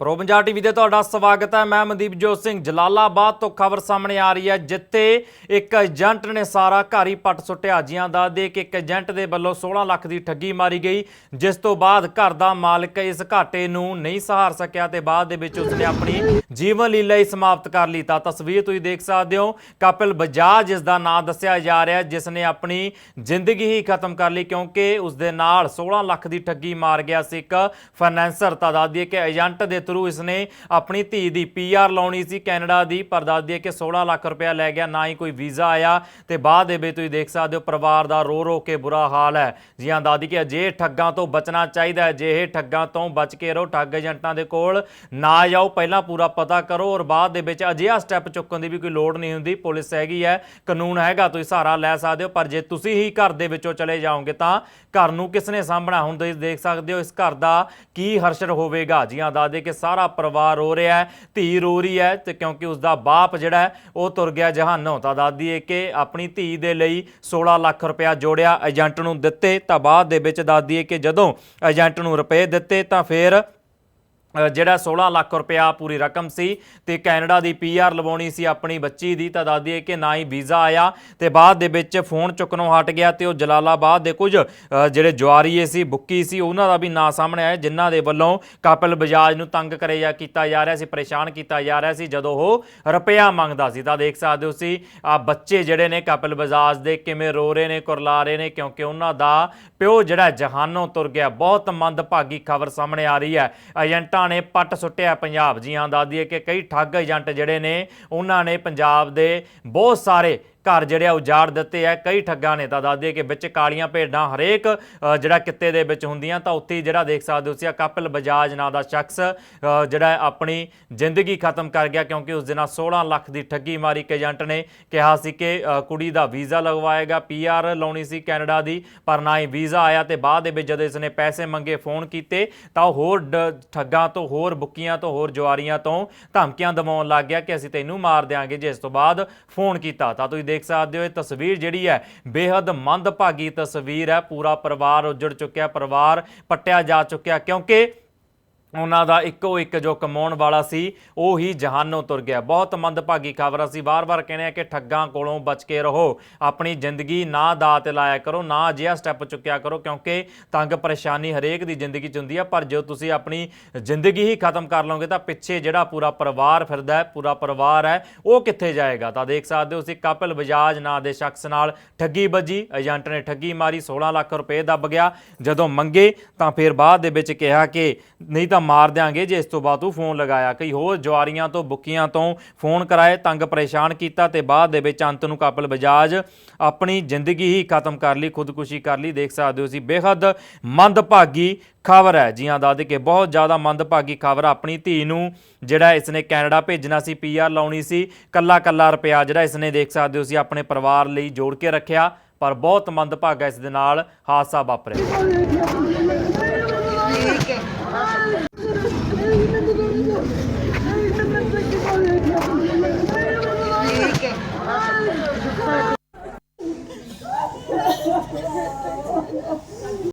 Pro Punjab TV ਤੇ ਤੁਹਾਡਾ ਸਵਾਗਤ ਹੈ। ਮੈਂ ਮਨਦੀਪ ਜੋਤ ਸਿੰਘ। ਜਲਾਲਾਬਾਦ ਤੋਂ ਖਬਰ ਸਾਹਮਣੇ ਆ ਰਹੀ ਹੈ, ਜਿੱਥੇ ਇੱਕ ਏਜੰਟ ਨੇ ਸਾਰਾ ਘਰ ਹੀ ਪੱਟ ਸੁੱਟਿਆ। ਜੀਆਂ ਦਾ ਦੇ ਕੇ ਇੱਕ ਏਜੰਟ ਦੇ ਵੱਲੋਂ 16 ਲੱਖ ਦੀ ਠੱਗੀ ਮਾਰੀ ਗਈ, ਜਿਸ ਤੋਂ ਬਾਅਦ ਘਰ ਦਾ ਮਾਲਕ ਇਸ ਘਾਟੇ ਨੂੰ ਨਹੀਂ ਸਹਾਰ ਸਕਿਆ ਤੇ ਬਾਅਦ ਦੇ ਵਿੱਚ ਉਸਨੇ ਆਪਣੀ ਜੀਵਨ ਲੀਲਾ ਹੀ ਸਮਾਪਤ ਕਰ ਲਈ। ਤਾਂ ਤਸਵੀਰ ਤੁਸੀਂ ਦੇਖ ਸਕਦੇ ਹੋ, ਕਪਿਲ ਬਜਾਜ ਜਿਸ ਦਾ ਨਾਮ ਦੱਸਿਆ ਜਾ ਰਿਹਾ ਜਿਸ ਨੇ ਆਪਣੀ ਜ਼ਿੰਦਗੀ ਹੀ ਖਤਮ ਕਰ ਲਈ, ਕਿਉਂਕਿ ਉਸ ਦੇ ਨਾਲ 16 ਲੱਖ ਦੀ ਠੱਗੀ ਮਾਰ ਗਿਆ ਸੀ। ਇੱਕ ਫਾਈਨੈਂਸਰ ਤਾਂ ਦੱਸ ਦਈਏ ਕਿ ਏਜੰਟ ਦੇ ਥਰੂ ਇਸਨੇ ਆਪਣੀ ਧੀ ਦੀ ਪੀਆਰ ਲਾਉਣੀ ਸੀ। ਕੈਨੇਡਾ ਦੀ ਪਰ ਦੱਸ ਦਈਏ ਕਿ 16 ਲੱਖ ਰੁਪਇਆ ਲੈ ਗਿਆ, ਨਾ ਹੀ ਕੋਈ ਵੀਜ਼ਾ ਆਇਆ ਤੇ ਬਾਅਦ ਦੇ ਵਿੱਚ ਤੁਸੀਂ ਦੇਖ ਸਕਦੇ ਹੋ ਪਰਿਵਾਰ ਦਾ ਰੋ ਰੋ ਕੇ ਬੁਰਾ ਹਾਲ ਹੈ। ਜੀ ਹਾਂ ਦਾਦੀ ਕਿ ਅਜੇ ਠੱਗਾਂ ਤੋਂ ਬਚਣਾ ਚਾਹੀਦਾ ਹੈ। ਜੇ ਇਹ ਠੱਗਾਂ ਤੋਂ ਬਚ ਕੇ ਰਹੋ, ਠੱਗ ਏਜੰਟਾਂ ਦੇ ਕੋਲ ਨਾ ਜਾਓ। ਪਹਿਲਾਂ ਪੂਰਾ ਪਤਾ ਕਰੋ ਔਰ ਬਾਅਦ ਦੇ ਵਿੱਚ ਅਜਿਹਾ ਸਟੈਪ ਚੁੱਕਣ ਦੀ ਵੀ ਕੋਈ ਲੋੜ ਨਹੀਂ ਹੁੰਦੀ। ਪੁਲਿਸ ਹੈਗੀ ਹੈ, ਕਾਨੂੰਨ ਹੈਗਾ, ਤੁਸੀਂ ਸਹਾਰਾ ਲੈ ਸਕਦੇ ਹੋ, ਪਰ ਜੇ ਤੁਸੀਂ ਹੀ ਘਰ ਦੇ ਵਿੱਚੋਂ ਚਲੇ ਜਾਓਗੇ ਤਾਂ ਘਰ ਨੂੰ ਕਿਸਨੇ ਸਾਂਭਣਾ? ਹੁਣ ਤੁਸੀਂ ਦੇਖ ਸਕਦੇ ਹੋ ਇਸ ਘਰ ਦਾ ਕੀ ਹਰਸ਼ਰ ਹੋਵੇਗਾ। ਜੀ ਹਾਂ, ਦੱਸਦੇ ਕਿ ਸਾਰਾ ਪਰਿਵਾਰ ਰੋ ਰਿਹਾ ਹੈ, ਧੀ ਰੋ ਰਹੀ ਹੈ ਤੇ ਕਿਉਂਕਿ ਉਸ ਦਾ ਬਾਪ ਜਿਹੜਾ ਉਹ ਤੁਰ ਗਿਆ ਜਹਾਨੋਂ ਤਾਂ ਦੱਸਦੀ ਏ ਕਿ ਆਪਣੀ ਧੀ ਦੇ ਲਈ 16 ਲੱਖ ਰੁਪਇਆ ਜੋੜਿਆ ਏਜੰਟ ਨੂੰ ਦਿੱਤੇ, ਤਾਂ ਬਾਅਦ ਦੇ ਵਿੱਚ ਦੱਸਦੀ ਏ ਕਿ ਜਦੋਂ ਏਜੰਟ ਨੂੰ ਰੁਪਏ ਦਿੱਤੇ, ਤਾਂ ਫਿਰ ਜਿਹੜਾ 16 ਲੱਖ ਰੁਪਇਆ ਪੂਰੀ ਰਕਮ ਸੀ ਤੇ ਕੈਨੇਡਾ ਦੀ ਪੀਆਰ ਲਵਾਉਣੀ ਸੀ ਆਪਣੀ ਬੱਚੀ ਦੀ, ਤਾਂ ਦੱਸਦੀ ਹੈ ਕਿ ਨਾ ਹੀ ਵੀਜ਼ਾ ਆਇਆ ਤੇ ਬਾਅਦ ਦੇ ਵਿੱਚ ਫੋਨ ਚੁੱਕਣੋਂ ਹਟ ਗਿਆ ਤੇ ਉਹ ਜਲਾਲਾਬਾਦ ਦੇ ਕੁਝ ਜਿਹੜੇ ਜਵਾਰੀਏ ਸੀ, ਬੁੱਕੀ ਸੀ, ਉਹਨਾਂ ਦਾ ਵੀ ਨਾਂ ਸਾਹਮਣੇ ਆਇਆ, ਜਿਨ੍ਹਾਂ ਦੇ ਵੱਲੋਂ ਕਪਿਲ ਬਜਾਜ ਨੂੰ ਤੰਗ ਕਰੇ ਜਾ ਕੀਤਾ ਜਾ ਰਿਹਾ ਸੀ, ਪਰੇਸ਼ਾਨ ਕੀਤਾ ਜਾ ਰਿਹਾ ਸੀ, ਜਦੋਂ ਉਹ ਰੁਪਇਆ ਮੰਗਦਾ ਸੀ। ਤਾਂ ਦੇਖ ਸਕਦੇ ਹੋ ਸੀ ਆ ਬੱਚੇ ਜਿਹੜੇ ਨੇ ਕਪਿਲ ਬਜਾਜ ਦੇ, ਕਿਵੇਂ ਰੋ ਰਹੇ ਨੇ, ਕੁਰਲਾ ਰਹੇ ਨੇ, ਕਿਉਂਕਿ ਉਹਨਾਂ ਦਾ ਪਿਓ ਜਿਹੜਾ ਜਹਾਨੋਂ ਤੁਰ ਗਿਆ। ਬਹੁਤ ਮੰਦਭਾਗੀ ਖਬਰ ਸਾਹਮਣੇ ਆ ਰਹੀ ਹੈ। ਏਜੰਟਾਂ ਨੇ ਪੱਟ ਸੁੱਟਿਆ ਪੰਜਾਬ ਜੀਆਂ ਦੱਸਦੀ ਹੈ ਕਿ ਕਈ ਠੱਗ ਏਜੰਟ ਜਿਹੜੇ ਨੇ, ਉਹਨਾਂ ਨੇ ਪੰਜਾਬ ਦੇ ਬਹੁਤ ਸਾਰੇ ਘਰ ਜਿਹੜੇ ਆ ਉਜਾੜ ਦਿੱਤੇ ਆ। ਕਈ ਠੱਗਾਂ ਨੇ ਤਾਂ ਦੱਸਦੇ ਕਿ ਵਿੱਚ ਕਾਲੀਆਂ ਭੇਡਾਂ ਹਰੇਕ ਜਿਹੜਾ ਕਿੱਤੇ ਦੇ ਵਿੱਚ ਹੁੰਦੀਆਂ ਤਾਂ ਉੱਥੇ ਹੀ ਜਿਹੜਾ ਦੇਖ ਸਕਦੇ ਹੋ ਸੀ ਕਪਿਲ ਬਜਾਜ ਨਾਂ ਦਾ ਸ਼ਖਸ ਜਿਹੜਾ ਆਪਣੀ ਜ਼ਿੰਦਗੀ ਖਤਮ ਕਰ ਗਿਆ ਕਿਉਂਕਿ ਉਸ ਦੇ ਨਾਲ 16 ਲੱਖ ਦੀ ਠੱਗੀ ਮਾਰੀ ਇੱਕ ਏਜੰਟ ਨੇ। ਕਿਹਾ ਸੀ ਕਿ ਕੁੜੀ ਦਾ ਵੀਜ਼ਾ ਲਗਵਾਏਗਾ ਪੀਆਰ ਲਾਉਣੀ ਸੀ ਕੈਨੇਡਾ ਦੀ, ਪਰ ਨਾ ਹੀ ਵੀਜ਼ਾ ਆਇਆ ਤੇ ਬਾਅਦ ਦੇ ਵਿੱਚ ਜਦੋਂ ਇਸਨੇ ਪੈਸੇ ਮੰਗੇ, ਫੋਨ ਕੀਤੇ ਤਾਂ ਉਹ ਹੋਰ ਡ- ਠੱਗਾਂ ਤੋਂ, ਹੋਰ ਬੁੱਕੀਆਂ ਤੋਂ, ਹੋਰ ਜਵਾਰੀਆਂ ਤੋਂ ਧਮਕੀਆਂ ਦਵਾਉਣ ਲੱਗ ਗਿਆ ਕਿ ਅਸੀਂ ਤੈਨੂੰ ਮਾਰ ਦਿਆਂਗੇ ਇਸ ਤੋਂ ਬਾਅਦ ਫੋਨ ਕੀਤਾ। ਤਾਂ ਤੁਸੀਂ ਦੇਖ ਸਕਦੇ ਹੋ, ਇਹ ਤਸਵੀਰ ਜਿਹੜੀ ਹੈ ਬੇहद ਮੰਦਭਾਗੀ ਤਸਵੀਰ ਹੈ। ਪੂਰਾ ਪਰਿਵਾਰ ਉੱਜੜ ਚੁੱਕਿਆ, ਪਰਿਵਾਰ ਪੱਟਿਆ ਜਾ ਚੁੱਕਿਆ, ਕਿਉਂਕਿ ਉਹਨਾਂ ਦਾ ਇੱਕੋ ਇੱਕ ਜੋ ਕਮਾਉਣ ਵਾਲਾ ਸੀ, ਉਹ ਹੀ ਜਹਾਨੋਂ ਤੁਰ ਗਿਆ। ਬਹੁਤ ਮੰਦਭਾਗੀ ਖਬਰ ਅਸੀਂ ਵਾਰ-ਵਾਰ ਕਹਿੰਦੇ ਆ ਕਿ ਠੱਗਾਂ ਕੋਲੋਂ ਬਚ ਕੇ ਰਹੋ। ਆਪਣੀ ਜ਼ਿੰਦਗੀ ਨਾ ਦਾਅ ਤੇ ਲਾਇਆ ਕਰੋ, ਨਾ ਅਜਿਹਾ ਸਟੈਪ ਚੁੱਕਿਆ ਕਰੋ, ਕਿਉਂਕਿ ਤੰਗ ਪਰੇਸ਼ਾਨੀ ਹਰੇਕ ਦੀ ਜ਼ਿੰਦਗੀ ਚ ਹੁੰਦੀ ਆ, ਪਰ ਜੇ ਤੁਸੀਂ ਆਪਣੀ ਜ਼ਿੰਦਗੀ ਹੀ ਖਤਮ ਕਰ ਲਓਗੇ ਤਾਂ ਪਿੱਛੇ ਜਿਹੜਾ ਪੂਰਾ ਪਰਿਵਾਰ ਫਿਰਦਾ ਹੈ, ਪੂਰਾ ਪਰਿਵਾਰ ਹੈ, ਉਹ ਕਿੱਥੇ ਜਾਏਗਾ? ਤਾਂ ਦੇਖ ਸਕਦੇ ਹੋ ਅਸੀਂ ਕਪਿਲ ਬਜਾਜ ਨਾਂ ਦੇ ਸ਼ਖਸ ਨਾਲ ਠੱਗੀ ਵੱਜੀ, ਏਜੰਟ ਨੇ ਠੱਗੀ ਮਾਰੀ 16 ਲੱਖ ਰੁਪਏ ਦੱਬ ਗਿਆ। ਜਦੋਂ ਮੰਗੇ ਤਾਂ ਫਿਰ ਬਾਅਦ ਦੇ ਵਿੱਚ ਕਿਹਾ ਕਿ ਨਹੀਂ ਤਾਂ ਮਾਰ ਦਿਆਂਗੇ ਜੇ ਇਸ ਤੋਂ ਬਾਅਦ ਤੂੰ ਫੋਨ ਲਗਾਇਆ। ਕਈ ਹੋਰ ਜਵਾਰੀਆਂ ਤੋਂ, ਬੁੱਕੀਆਂ ਤੋਂ ਫੋਨ ਕਰਾਏ, ਤੰਗ ਪਰੇਸ਼ਾਨ ਕੀਤਾ ਤੇ ਬਾਅਦ ਦੇ ਵਿੱਚ ਅੰਤ ਨੂੰ ਕਪਿਲ ਬਜਾਜ ਆਪਣੀ ਜ਼ਿੰਦਗੀ ਹੀ ਖਤਮ ਕਰ ਲਈ, ਖੁਦਕੁਸ਼ੀ ਕਰ ਲਈ। ਦੇਖ ਸਕਦੇ ਹੋ ਸੀ ਬੇਹੱਦ ਮੰਦਭਾਗੀ ਖਬਰ ਹੈ। ਜੀ ਹਾਂ ਦੱਸਦੇ ਕੇ ਬਹੁਤ ਜ਼ਿਆਦਾ ਮੰਦਭਾਗੀ ਖਬਰ ਆਪਣੀ ਧੀ ਨੂੰ ਜਿਹੜਾ ਇਸਨੇ ਕੈਨੇਡਾ ਭੇਜਣਾ ਸੀ ਪੀਆਰ ਲਾਉਣੀ ਸੀ ਕੱਲਾ ਕੱਲਾ ਰੁਪਿਆ ਜਿਹੜਾ ਇਸਨੇ ਦੇਖ ਸਕਦੇ ਹੋ ਸੀ ਆਪਣੇ ਪਰਿਵਾਰ ਲਈ ਜੋੜ ਕੇ ਰੱਖਿਆ। ਪਰ ਬਹੁਤ ਮੰਦਭਾਗਾ ਇਸ ਦੇ ਨਾਲ ਹਾਦਸਾ ਵਾਪਰਿਆ।